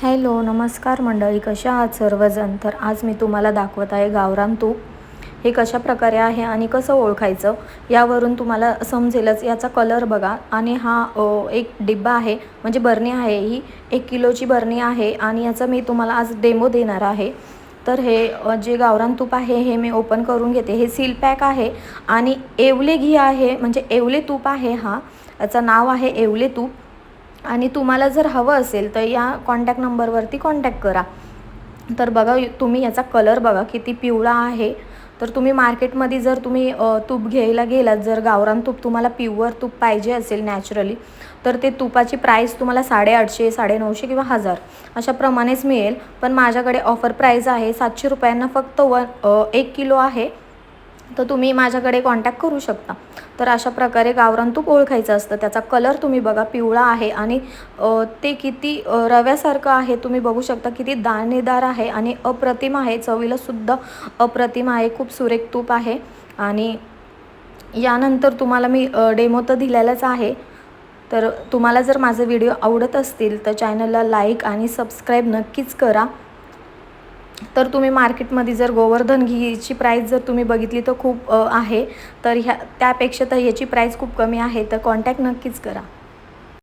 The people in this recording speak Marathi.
हॅलो नमस्कार मंडळी कशा आहात सर्वजण? तर आज मी तुम्हाला दाखवत आहे गावरान तूप. हे कशा प्रकारे आहे आणि कसं ओळखायचं यावरून तुम्हाला समजेलच. याचा कलर बघा आणि हा एक डिब्बा आहे. म्हणजे बरणी आहे ही. एक किलोची बरणी आहे आणि याचा मी तुम्हाला आज डेमो देणार आहे. तर हे जे गावरान तूप आहे हे मी ओपन करून घेते. हे सील पॅक आहे आणि एवले घी आहे. म्हणजे एवले तूप आहे हा. याचं नाव आहे एवले तूप. आणि तुम्हाला जर हवं असेल तर या कॉन्टॅक्ट नंबरवरती कॉन्टॅक्ट करा. तर बघा तुम्ही याचा कलर बघा किती पिवळा आहे. तर तुम्ही मार्केटमध्ये जर तुम्ही तूप घ्यायला गेलात जर गावरान तूप तुम्हाला प्युअर तूप पाहिजे असेल नॅचरली तर ते तुपाची प्राईस तुम्हाला साडेआठशे साडेनऊशे किंवा हजार अशाप्रमाणेच मिळेल. पण माझ्याकडे ऑफर प्राईस आहे सातशे रुपयांना फक्त वन एक किलो आहे. तर तुम्ही माझ्याकडे कॉन्टॅक्ट करू शकता. तर अशा प्रकारे गावरान तूप ओळखायचं असतं. त्याचा कलर तुम्ही बघा पिवळा आहे आणि ते किती रव्यासारखं आहे. तुम्ही बघू शकता किती दाणेदार आहे आणि अप्रतिम आहे. चवीला सुद्धा अप्रतिम आहे. खूप सुरेख तूप आहे. आणि यानंतर तुम्हाला मी डेमो तर दिलेलाच आहे. तर तुम्हाला जर माझे व्हिडिओ आवडत असतील तर चॅनलला लाईक आणि सबस्क्राईब नक्कीच करा. तर तुम्ही मार्केटमध्ये जर गोवर्धन घीची प्राईस जर तुम्ही बघितली तर खूप आहे. तर ह्या त्यापेक्षा तर ह्याची प्राईस खूप कमी आहे. तर कॉन्टॅक्ट नक्कीच करा.